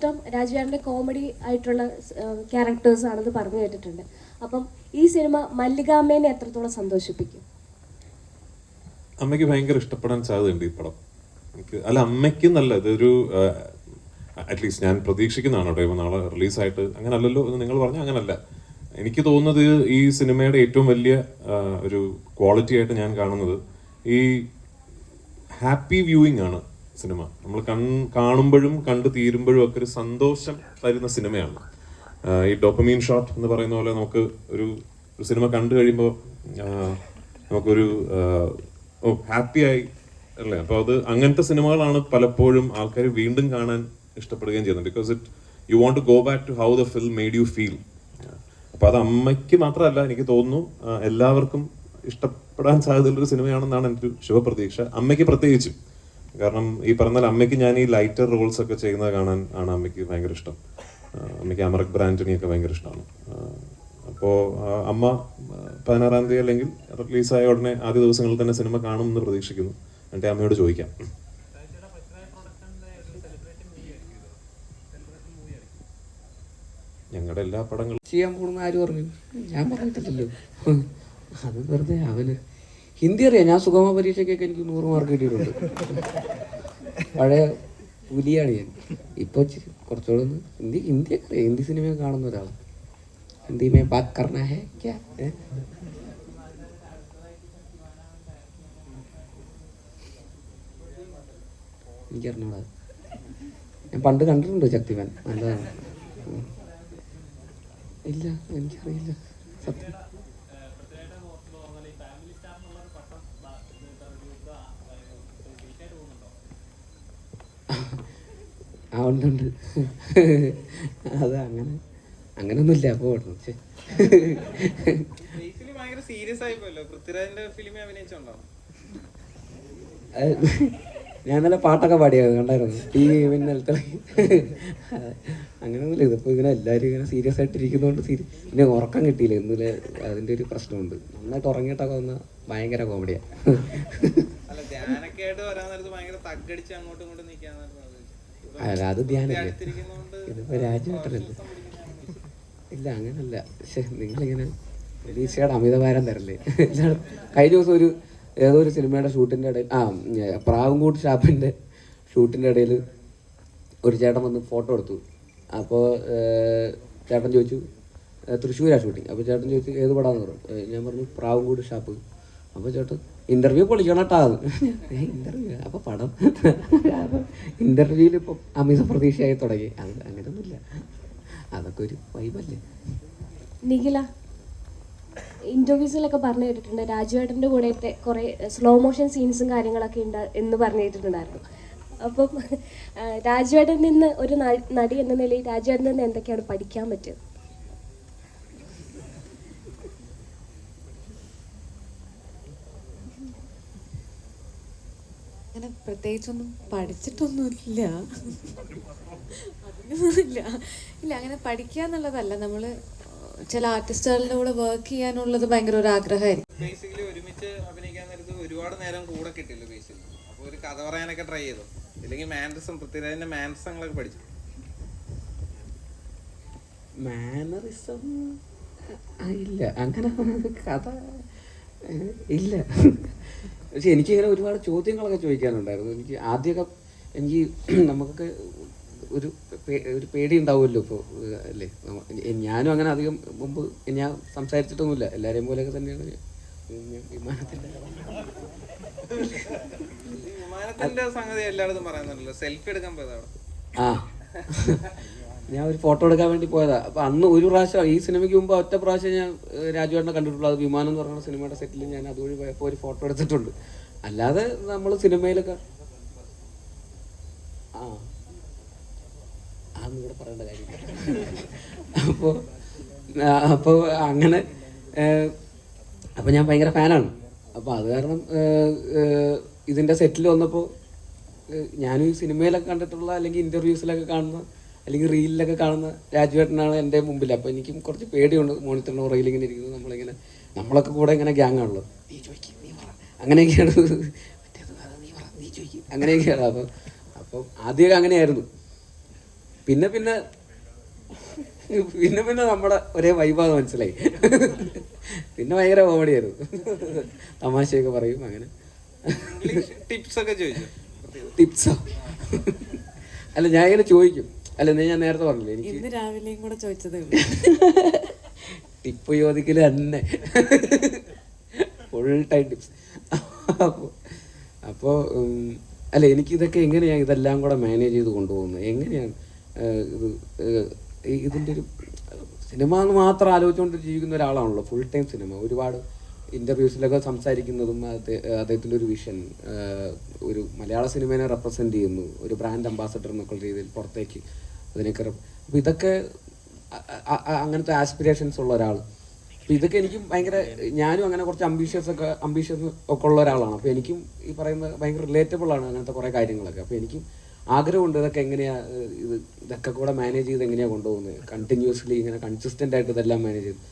ഇഷ്ടം രാജുവേട്ടന്റെ കോമഡി ആയിട്ടുള്ള ക്യാരക്ടേഴ്സ് ആണെന്ന് പറഞ്ഞു കേട്ടിട്ടുണ്ട്. അപ്പം ഈ സിനിമ മല്ലികാമ്മേനെ എത്രത്തോളം സന്തോഷിപ്പിക്കും? അമ്മയ്ക്ക് ഭയങ്കര ഇഷ്ടപ്പെടാൻ സാധ്യതയുണ്ട് ഈ പടം. എനിക്ക് അല്ല അമ്മയ്ക്ക് നല്ല ഇതൊരു അറ്റ്ലീസ്റ്റ് ഞാൻ പ്രതീക്ഷിക്കുന്നതാണ് കേട്ടോ. ഇപ്പൊ നാളെ റിലീസായിട്ട് അങ്ങനെ അല്ലല്ലോ എന്ന് നിങ്ങൾ പറഞ്ഞാൽ അങ്ങനല്ല. എനിക്ക് തോന്നുന്നത് ഈ സിനിമയുടെ ഏറ്റവും വലിയ ഒരു ക്വാളിറ്റി ആയിട്ട് ഞാൻ കാണുന്നത് ഈ ഹാപ്പി വ്യൂയിങ് ആണ്. സിനിമ. നമ്മൾ കൺ കാണുമ്പോഴും കണ്ടു തീരുമ്പോഴും ഒക്കെ ഒരു സന്തോഷം തരുന്ന സിനിമയാണ്. ഈ ഡോപ്പമീൻ ഷോട്ട് എന്ന് പറയുന്ന പോലെ നമുക്ക് ഒരു ഒരു സിനിമ കണ്ടു കഴിയുമ്പോൾ നമുക്കൊരു ആ, ഓ ഹാപ്പി ആയി അല്ലേ? അപ്പോൾ അത് അങ്ങനത്തെ സിനിമകളാണ് പലപ്പോഴും ആൾക്കാർ വീണ്ടും കാണാൻ ഇഷ്ടപ്പെടുകയും ചെയ്യുന്നത്. Because it you want to go back to how the film made you feel അപ്പോൾ അത് അമ്മയ്ക്ക് മാത്രമല്ല എനിക്ക് തോന്നുന്നു എല്ലാവർക്കും ഇഷ്ടപ്പെടാൻ സാധ്യതയുള്ളൊരു സിനിമയാണെന്നാണ് എന്റെ ഒരു ശുഭപ്രതീക്ഷ. അമ്മയ്ക്ക് പ്രത്യേകിച്ചും. കാരണം ഈ പറഞ്ഞാൽ അമ്മയ്ക്ക് ഞാൻ ഈ ലൈറ്റർ റോൾസ് ഒക്കെ ചെയ്യുന്നത് കാണാൻ ആണ് അമ്മയ്ക്ക് ഭയങ്കര ഇഷ്ടം. അമ്മയ്ക്ക് അമറക് ബ്രാൻഡണി ഒക്കെ ഭയങ്കര ഇഷ്ടമാണ്. അപ്പോൾ അമ്മ പതിനാറാം തീയതി അല്ലെങ്കിൽ റിലീസായ ഉടനെ ആദ്യ ദിവസങ്ങളിൽ തന്നെ സിനിമ കാണുമെന്ന് പ്രതീക്ഷിക്കുന്നു. എന്നിട്ട് അമ്മയോട് ചോദിക്കാം. ഞങ്ങളുടെ എല്ലാ പടങ്ങളും ചെയ്യാൻ പോകുന്ന ആര് പറഞ്ഞു ഞാൻ പറഞ്ഞിട്ടില്ലല്ലോ. അത് വെറുതെ അവന് ഹിന്ദി അറിയാം. ഞാൻ സുഗമ പരീക്ഷയ്ക്കൊക്കെ എനിക്ക് നൂറ് മാർക്ക് കിട്ടിയിട്ടുണ്ട്. പഴയ പുലിയാണ് ഞാൻ. ഇപ്പോൾ കുറച്ചുകൂടെ ഒന്ന് ഹിന്ദി ഹിന്ദിയൊക്കെ അറിയാം. ഹിന്ദി സിനിമയൊക്കെ കാണുന്ന ഒരാൾ ഹിന്ദി മേ ബാത് കർണ ഹേ ക്യാ? എനിക്ക് എനിക്കറിഞ്ഞൂടാ. ഞാൻ പണ്ട് കണ്ടിട്ടുണ്ട് ശക്തിമാൻ. നല്ലതാണ്. ഇല്ല എനിക്കറിയില്ല. സത്യം. ആ ഉണ്ട് ഉണ്ട് അത് അങ്ങനെ അങ്ങനൊന്നുമില്ല അപ്പോൾ അഭിനയിച്ചുണ്ടോ? ഞാൻ നല്ല പാട്ടൊക്കെ പാടിയായിരുന്നു കണ്ടായിരുന്നു. ഈ മിന്നലത്തെ അങ്ങനെയൊന്നുമില്ല ഇതിപ്പോൾ ഇങ്ങനെ എല്ലാവരും ഇങ്ങനെ സീരിയസ് ആയിട്ട് ഇരിക്കുന്നതുകൊണ്ട് സീരി പിന്നെ ഉറക്കം കിട്ടിയില്ല. ഇന്നലെ അതിന്റെ ഒരു പ്രശ്നമുണ്ട്. നന്നായിട്ട് ഉറങ്ങിയിട്ടൊക്കെ വന്ന ഭയങ്കര കോമഡിയാണ് അങ്ങോട്ടും ഇങ്ങോട്ടും അല്ല അത് ധ്യാനല്ലേ അടുത്തിരിക്കുന്നോണ്ട് ഇതിപ്പോ രാജുവേട്ടനല്ലേ ഇല്ല അങ്ങനല്ല. പക്ഷെ നിങ്ങളിങ്ങനെ പ്രതീക്ഷയുടെ അമിതഭാരം തരല്ലേ? കഴിഞ്ഞ ദിവസം ഒരു ഏതോ ഒരു സിനിമയുടെ ഷൂട്ടിന്റെ ഇടയിൽ ആ പ്രാവുംകൂട്ട് ഷാപ്പിന്റെ ഷൂട്ടിന്റെ ഇടയിൽ ഒരു ചേട്ടൻ വന്ന് ഫോട്ടോ എടുത്തു. അപ്പോൾ ചേട്ടൻ ചോദിച്ചു തൃശ്ശൂരാണ് തൃശ്ശൂരാ ഷൂട്ടിങ്? അപ്പോൾ ചേട്ടൻ ചോദിച്ചു ഏത് പടാന്ന് പറഞ്ഞു. ഞാൻ പറഞ്ഞു പ്രാവുംകൂട് ഷാപ്പ്. അപ്പോൾ ചേട്ടൻ ഇന്റർവ്യൂ പൊളിക്കണം കേട്ടാ ഇന്റർവ്യൂ അപ്പോൾ പടം. ഇന്റർവ്യൂൽ ഇപ്പൊ അമിത പ്രതീക്ഷയായി തുടങ്ങി. അത് അങ്ങനെയൊന്നുമില്ല അതൊക്കെ ഒരു വൈബല്ലേ നിഖില ഇന്റർവ്യൂസിലൊക്കെ പറഞ്ഞു കേട്ടിട്ടുണ്ട്. രാജുവേട്ടന്റെ കൂടെ കുറേ സ്ലോ മോഷൻ സീൻസും കാര്യങ്ങളൊക്കെ ഉണ്ട് എന്ന് പറഞ്ഞു കേട്ടിട്ടുണ്ടായിരുന്നു. അപ്പം രാജുവേട്ടൻ നിന്ന് ഒരു നടി എന്ന നിലയിൽ രാജുവേട്ടൻ നിന്ന് എന്തൊക്കെയാണ് പഠിക്കാൻ പറ്റുക? അങ്ങനെ പ്രത്യേകിച്ചൊന്നും പഠിച്ചിട്ടൊന്നുമില്ല. ഇല്ല ഇല്ല അങ്ങനെ പഠിക്കുക എന്നുള്ളതല്ല. നമ്മൾ ചില ആർട്ടിസ്റ്റുകളുടെ കൂടെ വർക്ക് ചെയ്യാനുള്ളത് ഭയങ്കര ഒരു ആഗ്രഹമായിരിക്കും. ബേസിക്കലി ഒരുമിച്ച് അഭിനയിക്കാൻ നേരത്ത് ഒരുപാട് നേരം കൂടെ കിട്ടില്ല ബേസിൽ അപ്പൊ ഒരു കഥ പറയാനൊക്കെ ട്രൈ ചെയ്തു. ഇല്ലെങ്കിൽ മാൻഡസം പൃഥ്വിരാജിന്റെ മാൻഡസങ്ങളൊക്കെ പഠിച്ചു. മാനറിസം ഇല്ല. അങ്ങനെ കഥ ഇല്ല. പക്ഷെ എനിക്കിങ്ങനെ ഒരുപാട് ചോദ്യങ്ങളൊക്കെ ചോദിക്കാനുണ്ടായിരുന്നു. എനിക്ക് ആദ്യമൊക്കെ എനിക്ക് നമുക്കൊക്കെ ഒരു ഒരു പേടി ഉണ്ടാവുമല്ലോ ഇപ്പോൾ അല്ലേ ഞാനും അങ്ങനെ അധികം മുമ്പ് ഞാൻ സംസാരിച്ചിട്ടൊന്നുമില്ല. എല്ലാവരെയും പോലെയൊക്കെ തന്നെയാണ് വിമാനത്തിന്റെ സംഗതി എല്ലായിടത്തും പറയുന്നുണ്ടല്ലോ. സെൽഫി എടുക്കാൻ പോയതാണ് ആ. ഞാൻ ഒരു ഫോട്ടോ എടുക്കാൻ വേണ്ടി പോയതാ. അപ്പൊ അന്ന് ഒരു പ്രാവശ്യം ഈ സിനിമയ്ക്ക് മുമ്പ് ഒറ്റ പ്രാവശ്യം ഞാൻ രാജുവേട്ടനെ കണ്ടിട്ടുള്ളൂ. അത് വിമാനം എന്ന് പറയുന്ന സിനിമയുടെ സെറ്റിൽ ഞാൻ അതുവഴി പോയപ്പോൾ ഒരു ഫോട്ടോ എടുത്തിട്ടുണ്ട്. അല്ലാതെ നമ്മൾ സിനിമയിലൊക്കെ ആ. അതൊന്നും ഇവിടെ പറയേണ്ട കാര്യമില്ല. അപ്പോൾ അപ്പോൾ അങ്ങനെ അപ്പൊ ഞാൻ ഭയങ്കര ഫാനാണ് അപ്പോൾ അത് കാരണം ഇതിന്റെ സെറ്റിൽ വന്നപ്പോൾ ഞാനും ഈ സിനിമയിലൊക്കെ കണ്ടിട്ടുള്ള അല്ലെങ്കിൽ ഇന്റർവ്യൂസിലൊക്കെ കാണുന്ന അല്ലെങ്കിൽ റീലിലൊക്കെ കാണുന്ന രാജുവേട്ടനാണ് എന്റെ മുമ്പിൽ അപ്പോൾ എനിക്കും കുറച്ച് പേടിയുണ്ട് മോണിറ്ററിന്റെ പുറകിൽ ഇങ്ങനെ ഇരിക്കുന്നത്. നമ്മളിങ്ങനെ നമ്മളൊക്കെ കൂടെ ഇങ്ങനെ ഗ്യാങ് ആണല്ലോ നീ ചോദിക്കും നീ പറ. അങ്ങനെയൊക്കെയാണ് മറ്റേത് നീ പറ നീ ചോദിക്കും. അങ്ങനെയൊക്കെയാണ്. അപ്പോൾ അപ്പം ആദ്യമൊക്കെ അങ്ങനെയായിരുന്നു. പിന്നെ പിന്നെ പിന്നെ പിന്നെ നമ്മുടെ ഒരേ വൈബാന്ന് മനസ്സിലായി. പിന്നെ ഭയങ്കര കോമഡിയായിരുന്നു തമാശയൊക്കെ പറയും അങ്ങനെ. ടിപ്സ് ഒക്കെ ചോദിച്ചു? ടിപ്സോ അല്ല ഞാൻ ഇങ്ങനെ ചോദിക്കും. അല്ല ഞാൻ നേരത്തെ പറഞ്ഞില്ലേ എനിക്ക് ഇന്ന് രാവിലെയും കൂടെ ചോദിച്ചത് ടിപ്പ് ചോദിക്കൽ തന്നെ. ഫുൾ ടൈം ടിപ്സ് അപ്പോൾ അല്ല എനിക്ക് ഇതൊക്കെ എങ്ങനെയാണ് ഇതെല്ലാം കൂടെ മാനേജ് ചെയ്ത് കൊണ്ടുപോകുന്നത്? എങ്ങനെയാണ് ഇത് ഇതിന്റെ ഒരു സിനിമ എന്ന് മാത്രം ആലോചിച്ചുകൊണ്ട് ജീവിക്കുന്ന ഒരാളാണല്ലോ ഫുൾ ടൈം സിനിമ. ഒരുപാട് ഇന്റർവ്യൂസിലൊക്കെ സംസാരിക്കുന്നതും അദ്ദേഹ- അദ്ദേഹത്തിന്റെ ഒരു വിഷൻ ഒരു മലയാള സിനിമയെ റെപ്രസെന്റ് ചെയ്യുന്നു. ഒരു ബ്രാൻഡ് അംബാസഡർ എന്നൊക്കെ രീതിയിൽ പുറത്തേക്ക് അതിനൊക്കെ അപ്പോൾ ഇതൊക്കെ അങ്ങനത്തെ ആസ്പിറേഷൻസ് ഉള്ള ഒരാൾ അപ്പോൾ ഇതൊക്കെ എനിക്കും ഭയങ്കര ഞാനും അങ്ങനെ കുറച്ച് അംബീഷ്യസ് ഒക്കെ അംബീഷ്യസ് ഒക്കെ ഉള്ള ഒരാളാണ്. അപ്പോൾ എനിക്കും ഈ പറയുന്ന ഭയങ്കര റിലേറ്റബിൾ ആണ് അങ്ങനത്തെ കുറേ കാര്യങ്ങളൊക്കെ. അപ്പോൾ എനിക്കും ആഗ്രഹമുണ്ട് ഇതൊക്കെ എങ്ങനെയാ ഇത് ഇതൊക്കെ കൂടെ മാനേജ് ചെയ്ത് എങ്ങനെയാ കൊണ്ടുപോകുന്നത്. കണ്ടിന്യൂസ്ലി ഇങ്ങനെ കൺസിസ്റ്റന്റ് ആയിട്ട് ഇതെല്ലാം മാനേജ് ചെയ്ത്.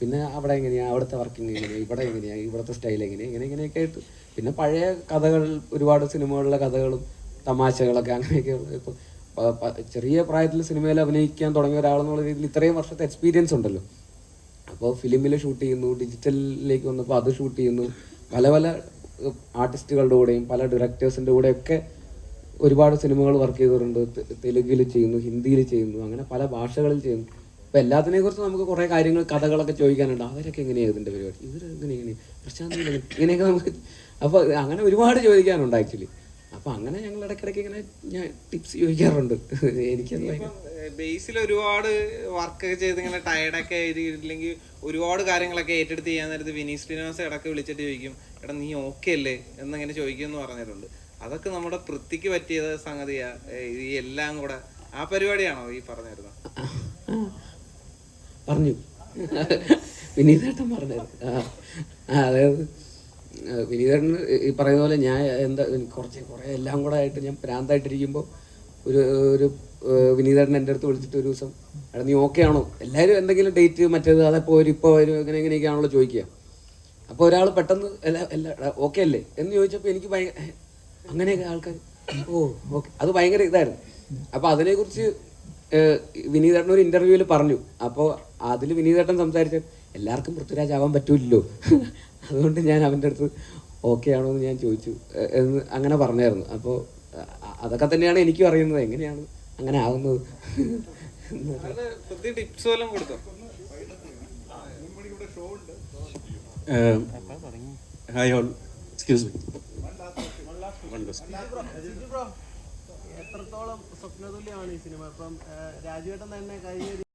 പിന്നെ അവിടെ എങ്ങനെയാ അവിടുത്തെ വർക്കിംഗ് എങ്ങനെയാ ഇവിടെ എങ്ങനെയാ ഇവിടുത്തെ സ്റ്റൈൽ എങ്ങനെയാ ഇങ്ങനെ ഇങ്ങനെയൊക്കെ ആയിട്ട്. പിന്നെ പഴയ കഥകൾ ഒരുപാട് സിനിമകളിലെ കഥകളും തമാശകളൊക്കെ അങ്ങനെയൊക്കെ ഇപ്പോൾ ചെറിയ പ്രായത്തിൽ സിനിമയിൽ അഭിനയിക്കാൻ തുടങ്ങിയ ഒരാളെന്നുള്ള രീതിയിൽ ഇത്രയും വർഷത്തെ എക്സ്പീരിയൻസ് ഉണ്ടല്ലോ. അപ്പോൾ ഫിലിമിൽ ഷൂട്ട് ചെയ്യുന്നു ഡിജിറ്റലിലേക്ക് വന്നപ്പോൾ അത് ഷൂട്ട് ചെയ്യുന്നു. പല പല ആർട്ടിസ്റ്റുകളുടെ കൂടെയും പല ഡയറക്ടേഴ്സിന്റെ കൂടെയൊക്കെ ഒരുപാട് സിനിമകൾ വർക്ക് ചെയ്തിട്ടുണ്ട്. തെലുങ്കിൽ ചെയ്യുന്നു ഹിന്ദിയിൽ ചെയ്യുന്നു അങ്ങനെ പല ഭാഷകളിൽ ചെയ്യുന്നു. അപ്പം എല്ലാത്തിനെ കുറിച്ച് നമുക്ക് കുറേ കാര്യങ്ങൾ കഥകളൊക്കെ ചോദിക്കാനുണ്ട്. അവരൊക്കെ എങ്ങനെയാണ് ഇതിന്റെ പരിപാടി? ഇവർ എങ്ങനെ എങ്ങനെ ഇങ്ങനെയൊക്കെ നമുക്ക് അപ്പോൾ അങ്ങനെ ഒരുപാട് ചോദിക്കാനുണ്ട് ആക്ച്വലി അപ്പോൾ അങ്ങനെ ഞങ്ങൾ ഇടയ്ക്കിടയ്ക്ക് ഇങ്ങനെ ഞാൻ ടിപ്സ് ചോദിക്കാറുണ്ട്. എനിക്ക് ബേസിൽ ഒരുപാട് വർക്ക് ഒക്കെ ചെയ്ത് ഇങ്ങനെ ടയർഡൊക്കെ ആയിരിക്കില്ലെങ്കിൽ ഒരുപാട് കാര്യങ്ങളൊക്കെ ഏറ്റെടുത്ത് ചെയ്യാൻ നേരത്ത് വിനീത് ശ്രീനിവാസ് ഇടയ്ക്ക് വിളിച്ചിട്ട് ചോദിക്കും എടാ നീ ഓക്കെ അല്ലേ? എന്നിങ്ങനെ ചോദിക്കുമെന്ന് പറഞ്ഞിട്ടുണ്ട്. അതൊക്കെ നമ്മുടെ പൃഥ്വിക്ക് പറ്റിയത് സംഗതിയാ. ഈ എല്ലാം കൂടെ. ആ പരിപാടിയാണോ ഈ പറഞ്ഞിരുന്നത് പറഞ്ഞു. വിനീതേട്ടൻ ആ, അതായത് ആ, വിനീതേട്ടൻ ഈ പറയുന്ന പോലെ ഞാൻ എന്താ കുറച്ച് കുറേ എല്ലാം കൂടെ ആയിട്ട് ഞാൻ ഭ്രാന്തായിട്ടിരിക്കുമ്പോൾ ഒരു ഒരു വിനീതേട്ടൻ എന്റെ അടുത്ത് വിളിച്ചിട്ട് ഒരു ദിവസം എടാ നീ ഓക്കെ ആണോ? എല്ലാവരും എന്തെങ്കിലും ഡേറ്റ് മറ്റേത് അതെപ്പോൾ വരും ഇപ്പോൾ വരും എങ്ങനെയൊക്കെ ആണല്ലോ ചോദിക്കുക. അപ്പോൾ ഒരാൾ പെട്ടെന്ന് എല്ലാ എല്ലാ ഓക്കെ അല്ലേ? എന്ന് ചോദിച്ചപ്പോൾ എനിക്ക് ഭയങ്കര "ഏ, അങ്ങനെയൊക്കെ ആൾക്കാർ ഓ ഓക്കെ അത് ഭയങ്കര ഇതായിരുന്നു. അപ്പോൾ അതിനെക്കുറിച്ച് വിനീതേട്ടൻ ഒരു ഇന്റർവ്യൂവിൽ പറഞ്ഞു. അപ്പോൾ അതിൽ വിനീതേട്ടൻ സംസാരിച്ച എല്ലാവർക്കും പൃഥ്വിരാജ് ആവാൻ പറ്റൂലല്ലോ. അതുകൊണ്ട് ഞാൻ അവന്റെ അടുത്ത് ഓക്കെ ആണോ എന്ന് ഞാൻ ചോദിച്ചു. എന്ന് അങ്ങനെ പറഞ്ഞായിരുന്നു. അപ്പോൾ അതൊക്കെ തന്നെയാണ് എനിക്കും അറിയുന്നത്. എങ്ങനെയാണ് അങ്ങനെ ആവുന്നത്? ഹായ് ഓൾ എക്സ്ക്യൂസ് മീ എത്രത്തോളം സ്വപ്നതുല്യമാണ് ഈ സിനിമ? ഇപ്പം രാജുവേട്ടൻ തന്നെ കഴിഞ്ഞ